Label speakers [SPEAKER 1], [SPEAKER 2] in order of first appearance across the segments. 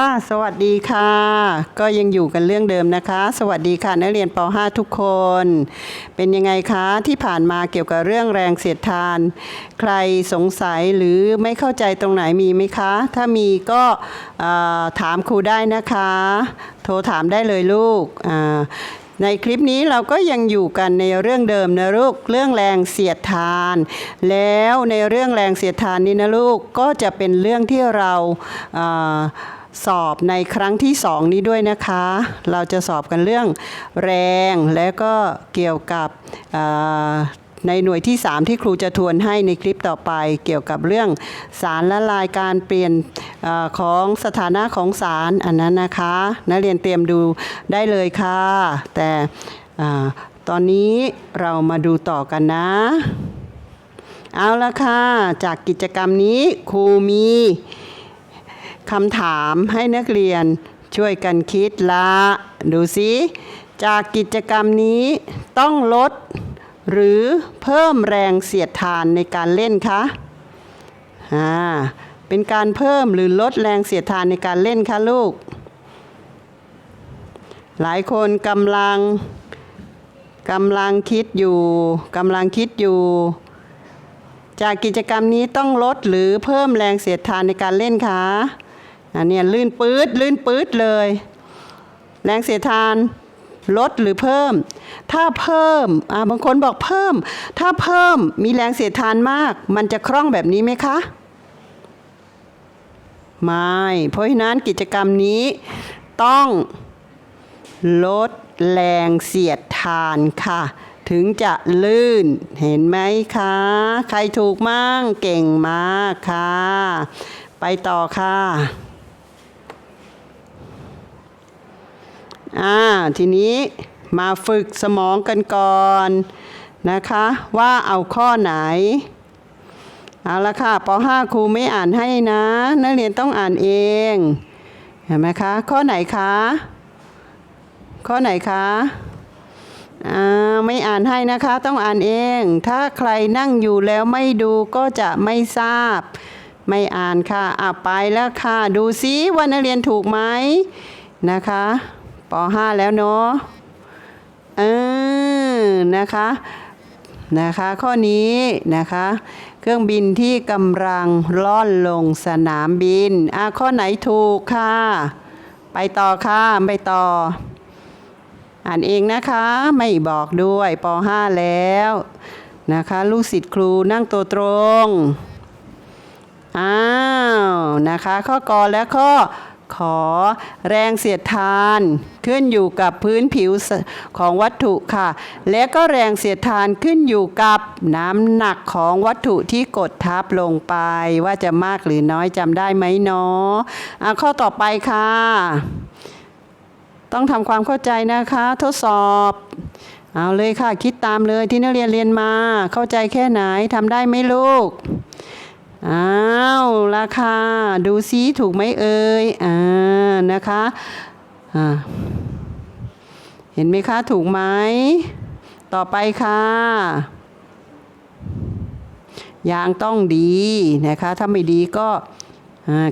[SPEAKER 1] ค่ะ สวัสดีค่ะ ก็ยังอยู่กันเรื่องเดิมนะคะ สวัสดีค่ะนักเรียนป .5 ทุกคน เป็นยังไงคะที่ผ่านมาเกี่ยวกับเรื่องแรงเสียดทาน ใครสงสัยหรือไม่เข้าใจตรงไหนมีไหมคะ ถ้ามีก็ถามครูได้นะคะ โทรถามได้เลยลูกในคลิปนี้เราก็ยังอยู่กันในเรื่องเดิมนะลูกเรื่องแรงเสียดทาน แล้วในเรื่องแรงเสียดทานนี้นะลูกก็จะเป็นเรื่องที่เราอ่า สอบในครั้งที่สองนี้ด้วยนะคะ เราจะสอบกันเรื่องแรงและก็เกี่ยวกับในหน่วยที่ 3 ที่ครูจะทวนให้ในคลิปต่อไป เกี่ยวกับเรื่องสารละลายการเปลี่ยนอของสถานะของสารอันนั้นนะคะนักเรียนเตรียมดูได้เลยค่ะ แต่ตอนนี้เรามาดูต่อกันนะ เอาละค่ะ จากกิจกรรมนี้ครูมี คำถามให้นักเรียนช่วยกันคิดละ ดูสิจากกิจกรรมนี้ต้องลด หรือเพิ่มแรงเสียดทานในการเล่นคะอ่าเป็นการเพิ่มหรือลดแรงเสียดทานในการเล่นคะลูก หลายคนกำลังกำลังคิดอยู่กำลังคิดอยู่ จากกิจกรรมนี้ต้องลดหรือเพิ่มแรงเสียดทานในการเล่นคะ อันนี้ลื่นปื๊ดลื่นปื๊ดเลย แรงเสียดทานลดหรือเพิ่ม ถ้าเพิ่มอ่าบางคนบอกเพิ่ม ถ้าเพิ่มมีแรงเสียดทานมาก มันจะคล่องแบบนี้ไหมคะ ไม่ เพราะฉะนั้นกิจกรรมนี้ต้องลดแรงเสียดทานค่ะ ถึงจะลื่นเห็นไหมคะ ใครถูกมั่งเก่งมากค่ะ ไปต่อค่ะ อ่าทีนี้มาฝึกสมองกันก่อนนะคะ ว่าเอาข้อไหน เอาละค่ะป .5 ครูไม่อ่านให้นะนักเรียนต้องอ่านเองเห็นไหมคะ ข้อไหนคะ ข้อไหนคะไม่อ่านให้นะคะต้องอ่านเอง ถ้าใครนั่งอยู่แล้วไม่ดูก็จะไม่ทราบ ไม่อ่านค่ะอะไปแล้วค่ะ ดูซิว่านักเรียนถูกไหมนะคะ ป .5 แล้วเนาะเออนะคะนะคะข้อนี้นะคะเครื่องบินที่กำลังล่อนลงสนามบินอะข้อไหนถูกค่ะ ไปต่อค่ะไปต่อ อ่านเองนะคะไม่บอกด้วยป .5 แล้วนะคะลูกศิษย์ครูนั่งตัวตรงอ้าวนะคะข้อกอและข้อ ขอแรงเสียดทานขึ้นอยู่กับพื้นผิวของวัตถุค่ะ และก็แรงเสียดทานขึ้นอยู่กับน้ำหนักของวัตถุที่กดทับลงไป ว่าจะมากหรือน้อยจำได้ไหมเนาะอะข้อต่อไปค่ะ ต้องทำความเข้าใจนะคะ ทดสอบเอาเลยค่ะ คิดตามเลยที่นักเรียนเรียนมา เข้าใจแค่ไหนทำได้ไหมลูก อ้าวราคาดูซิถูกไหมเอ่ยอ่านะคะอ่าเห็นไหมคะถูกไหมต่อไปค่ะยางต้องดีนะคะถ้าไม่ดีก็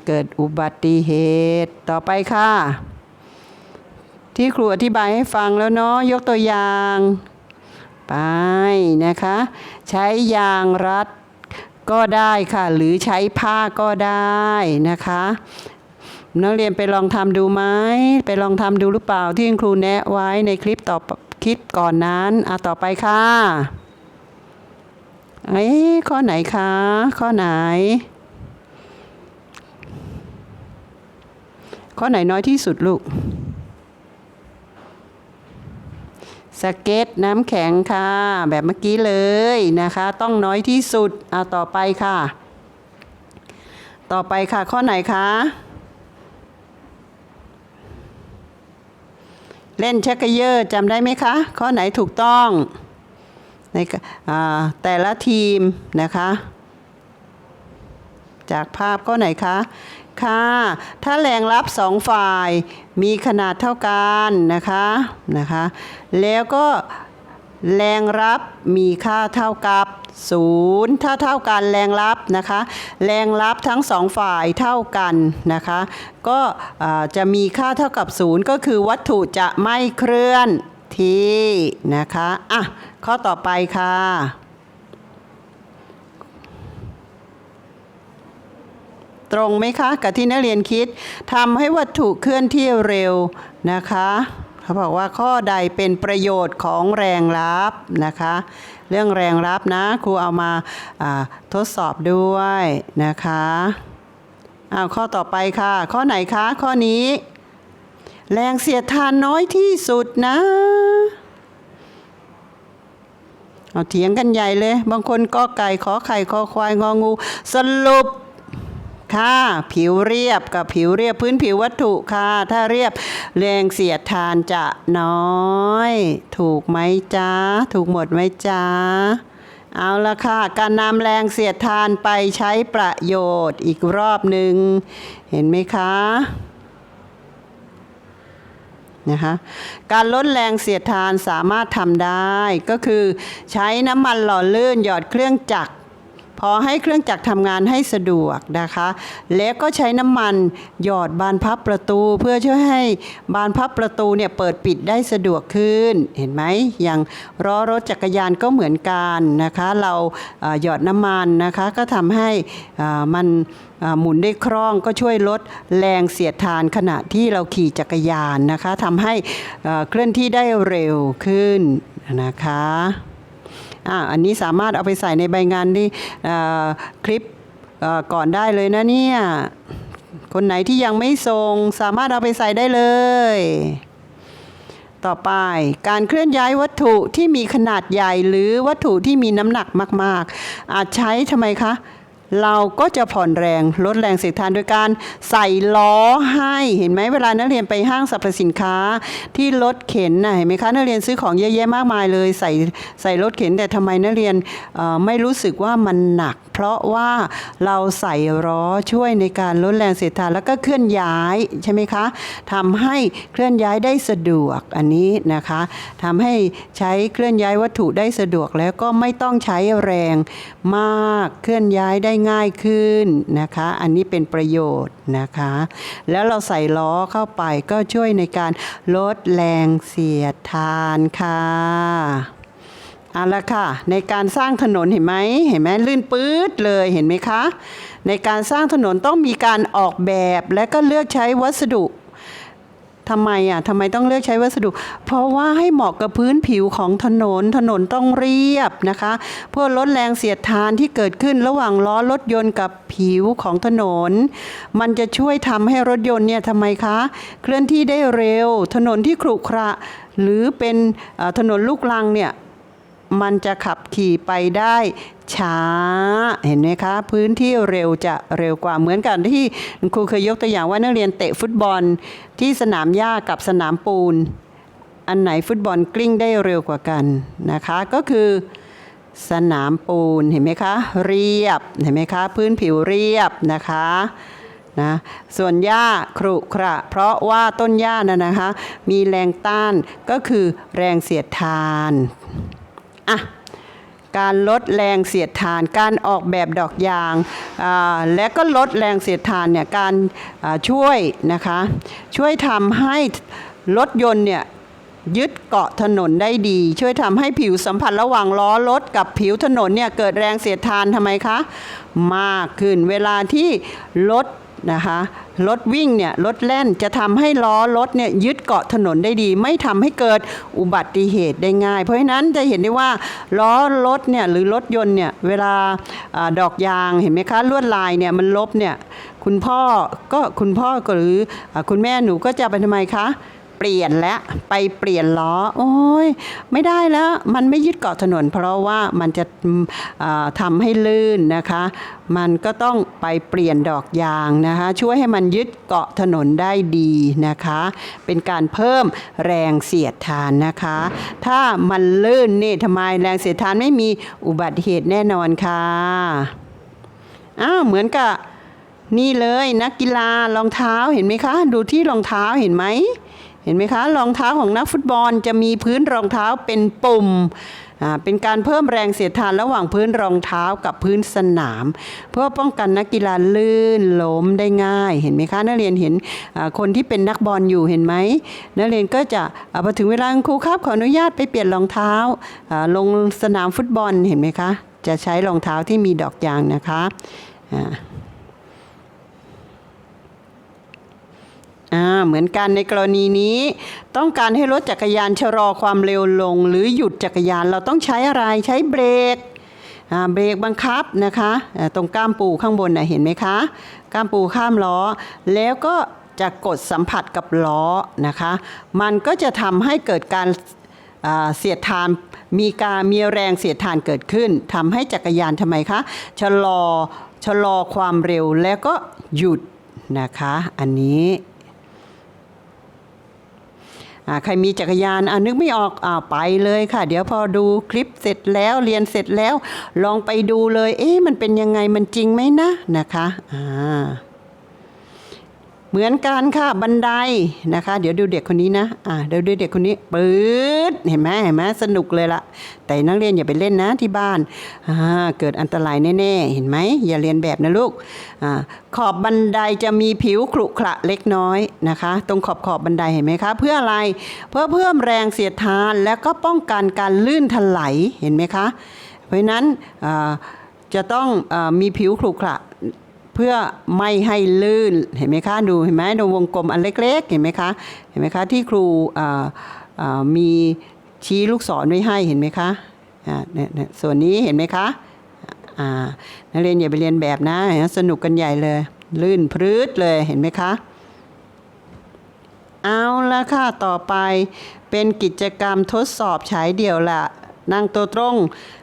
[SPEAKER 1] เกิดอุบัติเหตุต่อไปค่ะ ที่ครูอธิบายให้ฟังแล้วเนาะยกตัวอย่าง ไปนะคะ ใช้ยางรัด ก็ได้ค่ะ หรือใช้ผ้าก็ได้นะคะนักเรียนไปลองทำดูไหมไปลองทำดูหรือเปล่าที่คุณครูแนะไว้ในคลิปต่อคลิปก่อนนั้นอะต่อไปค่ะเอ้ข้อไหนคะ ข้อไหน ข้อไหนน้อยที่สุดลูก สเก็ตน้ำแข็งค่ะ แบบเมื่อกี้เลยนะคะ ต้องน้อยที่สุดเอาต่อไปค่ะ ต่อไปค่ะข้อไหนคะเล่นชักเกยอร์จำได้ไหมคะ ข้อไหนถูกต้องในแต่ละทีมนะคะ จากภาพข้อไหนคะ ค่ะ ถ้าแรงรับสองฝ่ายมีขนาดเท่ากันนะคะนะคะ แล้วก็แรงรับมีค่าเท่ากับศูนย์ถ้าเท่ากันแรงรับนะคะ แรงรับทั้งสองฝ่ายเท่ากันนะคะ ก็จะมีค่าเท่ากับศูนย์ก็คือวัตถุจะไม่เคลื่อนที่นะคะ อะ ข้อต่อไปค่ะ ตรงไหมคะ กับที่นักเรียนคิดทำให้วัตถุเคลื่อนที่เร็วนะคะเขาบอกว่าข้อใดเป็นประโยชน์ของแรงรับนะคะ เรื่องแรงรับนะครูเอามาาทดสอบด้วยนะคะอ้าวข้อต่อไปค่ะ ข้อไหนคะ ข้อนี้ แรงเสียดทานน้อยที่สุดนะเอาเถียงกันใหญ่เลย บางคนก็ไก่ขอไข่คอควายงองู สรุป ค่ะ ผิวเรียบกับผิวเรียบพื้นผิววัตถุค่ะ ถ้าเรียบแรงเสียดทานจะน้อย ถูกไหมจ๊ะ ถูกหมดไหมจ๊ะเอาละค่ะ การนำแรงเสียดทานไปใช้ประโยชน์อีกรอบหนึ่ง เห็นไหมคะนะคะการลดแรงเสียดทานสามารถทำได้ ก็คือใช้น้ำมันหล่อลื่นหยอดเครื่องจักร พอให้เครื่องจักรทำงานให้สะดวกนะคะ แล้วก็ใช้น้ำมันหยอดบานพับประตูเพื่อช่วยให้บานพับประตูเนี่ยเปิดปิดได้สะดวกขึ้น เห็นไหมอย่างล้อรถจักรยานก็เหมือนกันนะคะ เราหยอดน้ำมันนะคะก็ทำให้มันหมุนได้คล่องก็ช่วยลดแรงเสียดทานขณะที่เราขี่จักรยานนะคะทำให้เคลื่อนที่ได้เร็วขึ้นนะคะ อ่าอันนี้สามารถเอาไปใส่ในใบงานที่คลิปก่อนได้เลยนะเนี่ย คนไหนที่ยังไม่ส่งสามารถเอาไปใส่ได้เลย ต่อไปการเคลื่อนย้ายวัตถุที่มีขนาดใหญ่หรือวัตถุที่มีน้ำหนักมาก ๆ อาจใช้ทำไมคะ เราก็จะผ่อนแรงลดแรงเสียดทานโดยการใส่ล้อให้เห็นไหมเวลานักเรียนไปห้างสรรพสินค้าที่รถเข็นน่ะเห็นไหมคะนักเรียนซื้อของเยอะแยะมากมายเลย ใส่ใส่รถเข็นแต่ทำไมนักเรียนไม่รู้สึกว่ามันหนักเพราะว่าเราใส่ล้อช่วยในการลดแรงเสียดทานแล้วก็เคลื่อนย้ายใช่ไหมคะทำให้เคลื่อนย้ายได้สะดวกอันนี้นะคะทำให้ใช้เคลื่อนย้ายวัตถุได้สะดวกแล้วก็ไม่ต้องใช้แรงมากเคลื่อนย้ายได้ง่ายขึ้นนะคะ อันนี้เป็นประโยชน์นะคะ แล้วเราใส่ล้อเข้าไปก็ช่วยในการลดแรงเสียดทานค่ะ เอาละค่ะ ในการสร้างถนนเห็นไหมเห็นไหมลื่นปื๊ดเลยเห็นไหมคะ ในการสร้างถนนต้องมีการออกแบบและก็เลือกใช้วัสดุทำไมอะทำไมต้องเลือกใช้วัสดุ เพราะว่าให้เหมาะกับพื้นผิวของถนน ถนนต้องเรียบนะคะ เพื่อลดแรงเสียดทานที่เกิดขึ้นระหว่างล้อรถยนต์กับผิวของถนน มันจะช่วยทำให้รถยนต์เนี่ยทำไมคะ เคลื่อนที่ได้เร็ว ถนนที่ขรุขระ หรือเป็นถนนลูกรังเนี่ย มันจะขับขี่ไปได้ช้าเห็นไหมคะ พื้นที่เร็วจะเร็วกว่าเหมือนกันที่ครูเคยยกตัวอย่างว่านักเรียนเตะฟุตบอลที่สนามหญ้ากับสนามปูน อันไหนฟุตบอลกลิ้งได้เร็วกว่ากันนะคะ ก็คือสนามปูนเห็นไหมคะเรียบเห็นไหมคะ พื้นผิวเรียบนะคะนะส่วนหญ้าครุขระ เพราะว่าต้นหญ้านะนะคะ มีแรงต้านก็คือแรงเสียดทาน อะการลดแรงเสียดทาน การออกแบบดอกยาง และก็ลดแรงเสียดทานเนี่ยการช่วยนะคะช่วยทำให้รถยนต์เนี่ยยึดเกาะถนนได้ดี ช่วยทำให้ผิวสัมผัสระหว่างล้อรถกับผิวถนนเนี่ยเกิดแรงเสียดทานทำไมคะ มากขึ้นเวลาที่รถ นะคะรถวิ่งเนี่ยรถแล่นจะทำให้ล้อรถเนี่ยยึดเกาะถนนได้ดี ไม่ทำให้เกิดอุบัติเหตุได้ง่าย เพราะฉะนั้นจะเห็นได้ว่าล้อรถเนี่ยหรือรถยนต์เนี่ยเวลาอดอกยางเห็นไหมคะลวดลายเนี่ยมันลบเนี่ยคุณพ่อก็คุณพ่อหรือคุณแม่หนูก็จะไปทำไมคะ ปลี่ยนแล้วไปเปลี่ยนล้อ โอ้ยไม่ได้แล้ว มันไม่ยึดเกาะถนน เพราะว่ามันจะอืมอ่าทำให้ลื่นนะคะ มันก็ต้องไปเปลี่ยนดอกยางนะคะ ช่วยให้มันยึดเกาะถนนได้ดีนะคะ เป็นการเพิ่มแรงเสียดทานนะคะ ถ้ามันลื่นนี่ทำไมแรงเสียดทานไม่มีอุบัติเหตุแน่นอนค่ะอ้าวเหมือนกับนี่เลยนักกีฬารองเท้าเห็นไหมคะ ดูที่รองเท้าเห็นไหม เห็นไหมคะรองเท้าของนักฟุตบอลจะมีพื้นรองเท้าเป็นปุ่มเป็นการเพิ่มแรงเสียดทานระหว่างพื้นรองเท้ากับพื้นสนาม เพื่อป้องกันนักกีฬาลื่นล้มได้ง่าย เห็นไหมคะนักเรียนเห็นคนที่เป็นนักบอลอยู่เห็นไหมนักเรียนก็จะพอถึงเวลาครูครับขออนุญาตไปเปลี่ยนรองเท้าอ่าลงสนามฟุตบอลเห็นไหมคะ จะใช้รองเท้าที่มีดอกยางนะคะ อ่าเหมือนกันในกรณีนี้ ต้องการให้รถจักรยานชะลอความเร็วลง หรือหยุดจักรยานเราต้องใช้อะไรใช้เบรกเบรกบังคับนะคะตรงก้ามปูข้างบนนะเห็นไหมคะ ก้ามปูข้ามล้อ แล้วก็จะกดสัมผัสกับล้อนะคะ มันก็จะทำให้เกิดการเสียดทานมีการมีแรงเสียดทานเกิดขึ้นทำให้จักรยานทำไมคะชะลอชะลอความเร็วแล้วก็หยุดนะคะ อันนี้ ใครมีจักรยานนึกไม่ออกอไปเลยค่ะ เดี๋ยวพอดูคลิปเสร็จแล้วเรียนเสร็จแล้ว ลองไปดูเลย เอ๊ะมันเป็นยังไงมันจริงไหมนะนะคะอ่า เหมือนกันค่ะบันไดนะคะ เดี๋ยวดูเด็กคนนี้นะอ่าเดี๋ยวดูเด็กคนนี้ปื๊ดเห็นไหมเห็นไหมสนุกเลยละแต่นักเรียนอย่าไปเล่นนะที่บ้านอ่าเกิดอันตรายแน่ๆเห็นไหมอย่าเรียนแบบนะลูกอ่าขอบบันไดจะมีผิวขรุขระเล็กน้อยนะคะ ตรงขอบขอบบันไดเห็นไหมคะ เพื่ออะไรเพื่อเพิ่มแรงเสียดทานแล้วก็ป้องกันการลื่นถลายเห็นไหมคะ เพราะนั้นอ่าจะต้องมีผิวขรุขระ เพื่อไม่ให้ลื่นเห็นไหมคะดูเห็นไหมดูวงกลมอันเล็กๆเห็นไหมคะเห็นไหมคะที่ครูมีชี้ลูกศรไว้ให้เห็นไหมคะเนี่ยเนี่ยส่วนนี้เห็นไหมคะนักเรียนอย่าไปเรียนแบบนะสนุกกันใหญ่เลย ลื่นพรืดเลยเห็นไหมคะเอาละค่ะ ต่อไปเป็นกิจกรรมทดสอบฉายเดี่ยวละ นั่งตัวตรง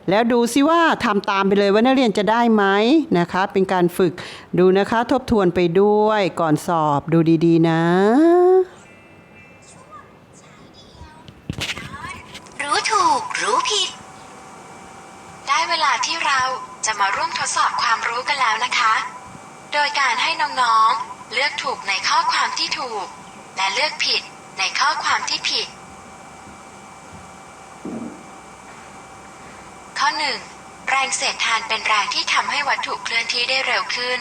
[SPEAKER 1] แล้วดูซิว่าทำตามไปเลยว่านักเรียนจะได้ไหมนะคะ เป็นการฝึกดูนะคะทบทวนไปด้วยก่อนสอบดูดีๆ นะ
[SPEAKER 2] รู้ถูกรู้ผิด ได้เวลาที่เราจะมาร่วมทดสอบความรู้กันแล้วนะคะ โดยการให้น้องๆ เลือกถูกในข้อความที่ถูก และเลือกผิดในข้อความที่ผิด ข้อ 1. แรงเสียดทานเป็นแรงที่ทำให้วัตถุเคลื่อนที่ได้เร็วขึ้น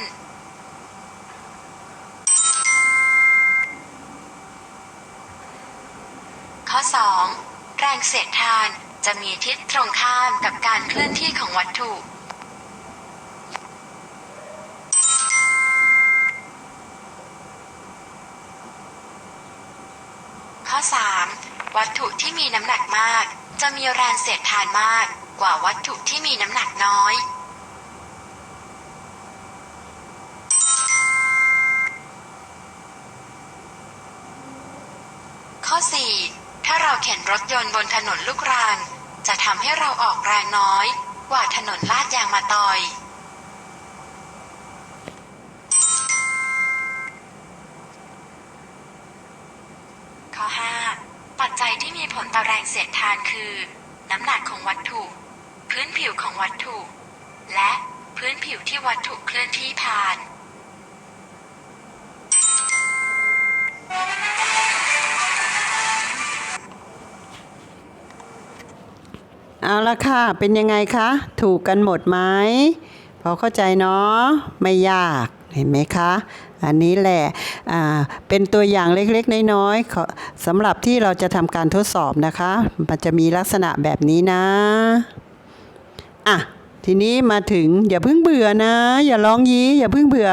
[SPEAKER 2] ข้อ 2. แรงเสียดทานจะมีทิศตรงข้ามกับการเคลื่อนที่ของวัตถุ ข้อ 3. วัตถุที่มีน้ำหนักมาก จะมีแรงเสียดทานมาก กว่าวัตถุที่มีน้ำหนักน้อย ข้อ 4. ถ้าเราเข็นรถยนต์บนถนนลูกรังจะทำให้เราออกแรงน้อย กว่าถนนลาดยางมาตอย ข้อ 5. ปัจจัยที่มีผลต่อแรงเสียดทานคือ น้ำหนักของวัตถุ พื้นผิวของวัตถุ และพื้นผิวที่วัตถุเคลื่อนที่ผ่าน
[SPEAKER 1] เอาละค่ะ เป็นยังไงคะ ถูกกันหมดไหม พอเข้าใจเนาะ ไม่ยาก เห็นไหมคะ อันนี้แหละ อ่า เป็นตัวอย่างเล็กๆ น้อยๆสำหรับที่เราจะทำการทดสอบนะคะ มันจะมีลักษณะแบบนี้นะ อะทีนี้มาถึงอย่าเพิ่งเบื่อนะ อย่าร้องยี้อย่าเพิ่งเบื่อ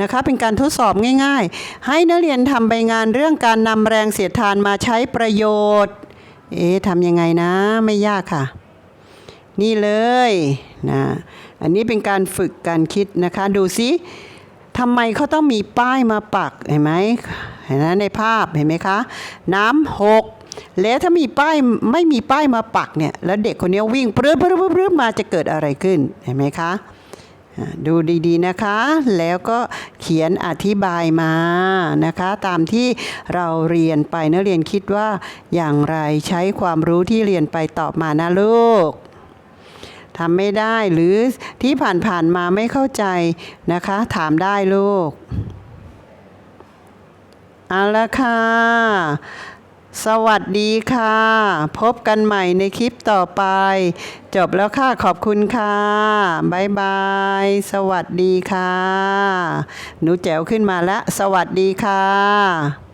[SPEAKER 1] นะคะเป็นการทดสอบง่าย ๆ ให้นักเรียนทำใบงานเรื่องการนำแรงเสียดทานมาใช้ประโยชน์ เอ๊ะทำยังไงนะไม่ยากค่ะ นี่เลยนะอันนี้เป็นการฝึกการคิดนะคะ ดูซิทำไมเขาต้องมีป้ายมาปักเห็นไหมเห็นไหมในภาพเห็นไหมคะ น้ำหก แล้วถ้ามีป้ายไม่มีป้ายมาปักเนี่ยแล้วเด็กคนนี้วิ่งปรื้อปรื้อปรื้อปรื้อมาจะเกิดอะไรขึ้นเห็นไหมคะดูดีๆนะคะ แล้วก็เขียนอธิบายมานะคะ ตามที่เราเรียนไปนักเรียนคิดว่าอย่างไรใช้ความรู้ที่เรียนไปตอบมานะลูกทำไม่ได้หรือที่ผ่านๆมาไม่เข้าใจนะคะ ถามได้ลูกเอาละค่ะ สวัสดีค่ะ พบกันใหม่ในคลิปต่อไป จบแล้วค่ะขอบคุณค่ะบายบาย สวัสดีค่ะ หนูแจ๋วขึ้นมาแล้วสวัสดีค่ะ